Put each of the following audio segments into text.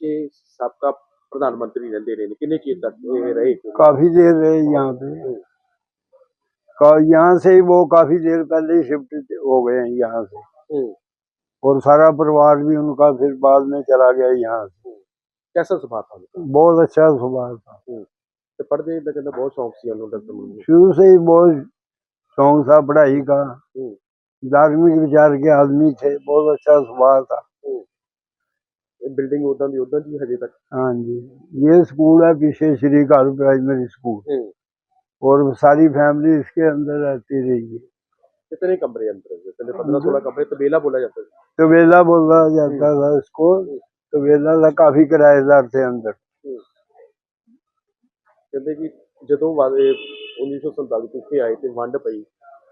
बच्चे सबका प्रधानमंत्री रहते रहे कितने चीज़ तक रहे? काफ़ी देर रहे यहाँ पे। हाँ। यहाँ से वो काफ़ी देर पहले ही शिफ्ट हो गए हैं यहाँ से। हाँ। और सारा परिवार भी उनका फिर बाद में चला गया यहाँ से। हाँ। कैसा स्वभाव था बहुत अच्छा स्वभाव था। तो पढ़ते का तो कहना बहुत शौक सी शुरू से ही बहुत शौक था पढ़ाई का। धार्मिक विचार के आदमी थे बहुत अच्छा स्वभाव था। ਇਹ ਬਿਲਡਿੰਗ ਉਦਾਂ ਦੀ ਉਦਾਂ ਦੀ ਹਜੇ ਤੱਕ हाँ जी ये स्कूल है पीछे श्री कार प्राइमरी स्कूल हम्म, और सारी फैमिली इसके अंदर रहती रही है कितने कमरे अंदर है कहते पंद्रह सोलह कमरे तबेला बोला जाता है तबेला बोला जाता था इसको तबेला था काफी किराएदार थे अंदर ਕਹਿੰਦੇ ਕਿ ਜਦੋਂ ਵਾ- ਇਹ 1947 ਚ ਇੱਥੇ ਆਏ ਤੇ ਵੰਡ ਪਈ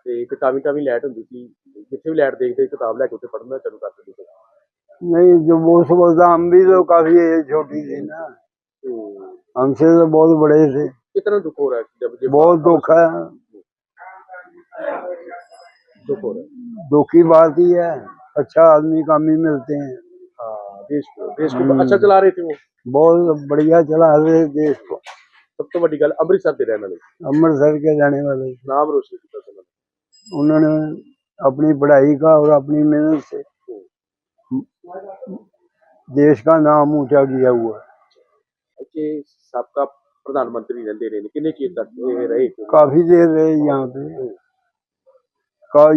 ਤੇ ਇੱਕ ਟਾਵੀ ਟਾਵੀ ਲਾਈਟ ਹੁੰਦੀ ਸੀ ਜਿੱਥੇ ਵੀ ਲਾਈਟ ਦੇਖਦੇ ਕਿਤਾਬ ਲੈ ਕੇ ਉੱਥੇ ਪੜ੍ਹਨਾ ਚਾਲੂ ਕਰ ਦਿੰਦੇ ਸੀ नहीं जो वो समझता हम भी तो काफ़ी छोटी थी ना। हम्म। हमसे तो बहुत बड़े थे। कितना दुख हो रहा है जब जब बहुत दुख है। दुख हो रहा है। दुख बात ही है। अच्छा आदमी काम ही मिलते हैं। आ, देश को देश को हम्म। अच्छा चला रहे थे वो। बहुत बढ़िया चला रहे थे देश को। सब तो बड़ी गल अमृतसर के रहने वाले। अमृतसर के रहने वाले। नाम रोशन उन्होंने अपनी पढ़ाई का और अपनी मेहनत से देश का नाम ऊँचा किया हुआ है। सबका प्रधानमंत्री रहते रहे कितने चीज़ तक रहे। काफ़ी देर रहे यहाँ पे।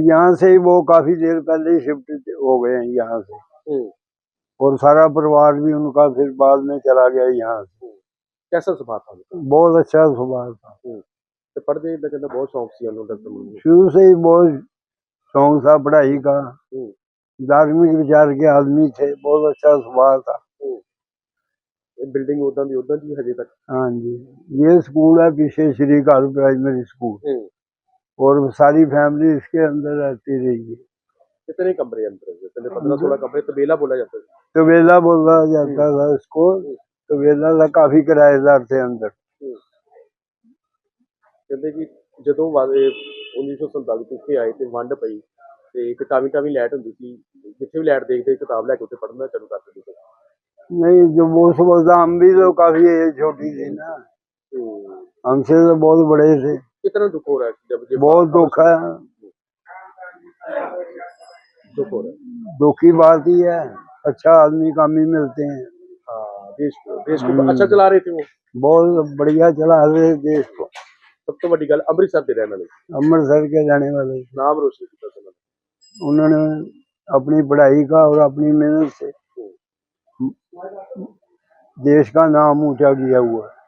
यहाँ से वो काफ़ी देर पहले शिफ्ट हो गए हैं यहाँ से। हम्म। और सारा परिवार भी उनका फिर बाद में चला गया यहाँ से। हम्म। कैसा स्वभाव था बहुत अच्छा स्वभाव था। हम्म। तो पढ़ने तो बहुत शौक सी शुरू से ही बहुत शौक था पढ़ाई का। धार्मिक विचार के आदमी थे बहुत अच्छा स्वभाव था ਇਹ ਬਿਲਡਿੰਗ ਉਦਾਂ ਦੀ ਉਦਾਂ ਦੀ ਹਜੇ ਤੱਕ हाँ जी ये स्कूल है पीछे श्री कार प्राइमरी स्कूल हम्म, और सारी फैमिली इसके अंदर रहती रही है कितने कमरे अंदर है कहते पंद्रह सोलह कमरे तबेला बोला जाता है तबेला बोला जाता था इसको तबेला था काफी किराएदार थे अंदर ਕਹਿੰਦੇ ਕਿ ਜਦੋਂ ਵਾ- ਇਹ 1947 ਚ ਇੱਥੇ ਆਏ ਤੇ ਵੰਡ ਪਈ ਤੇ ਇੱਕ ਟਾਵੀ ਟਾਵੀ ਲਾਈਟ ਹੁੰਦੀ ਸੀ ਜਿੱਥੇ ਵੀ ਲਾਈਟ ਦੇਖਦੇ ਕਿਤਾਬ ਲੈ ਕੇ ਉੱਥੇ ਪੜ੍ਹਨਾ ਚਾਲੂ ਕਰ ਦਿੰਦੇ ਸੀ नहीं जो वो समझता हम भी तो काफी एज छोटी थी ना हम्म, हमसे तो बहुत बड़े थे कितना दुख हो रहा है जब ये बहुत दुख है दुख हो रहा है दुख की बात ही है अच्छा आदमी काम ही मिलते हैं हाँ देश को देश को अच्छा चला रहे थे वो बहुत बढ़िया चला रहे देश को ਸਭ ਤੋਂ ਵੱਡੀ ਗੱਲ ਅੰਮ੍ਰਿਤਸਰ ਦੇ ਰਹਿਣ ਵਾਲੇ अमृतसर के रहने वाले थे। ਨਾਮ ਰੋਸ਼ਨ ਕੀਤਾ ਸੀ ਉਹਨਾਂ ਨੇ। अपनी पढ़ाई का और अपनी मेहनत से। देश का नाम ऊँचा किया हुआ है।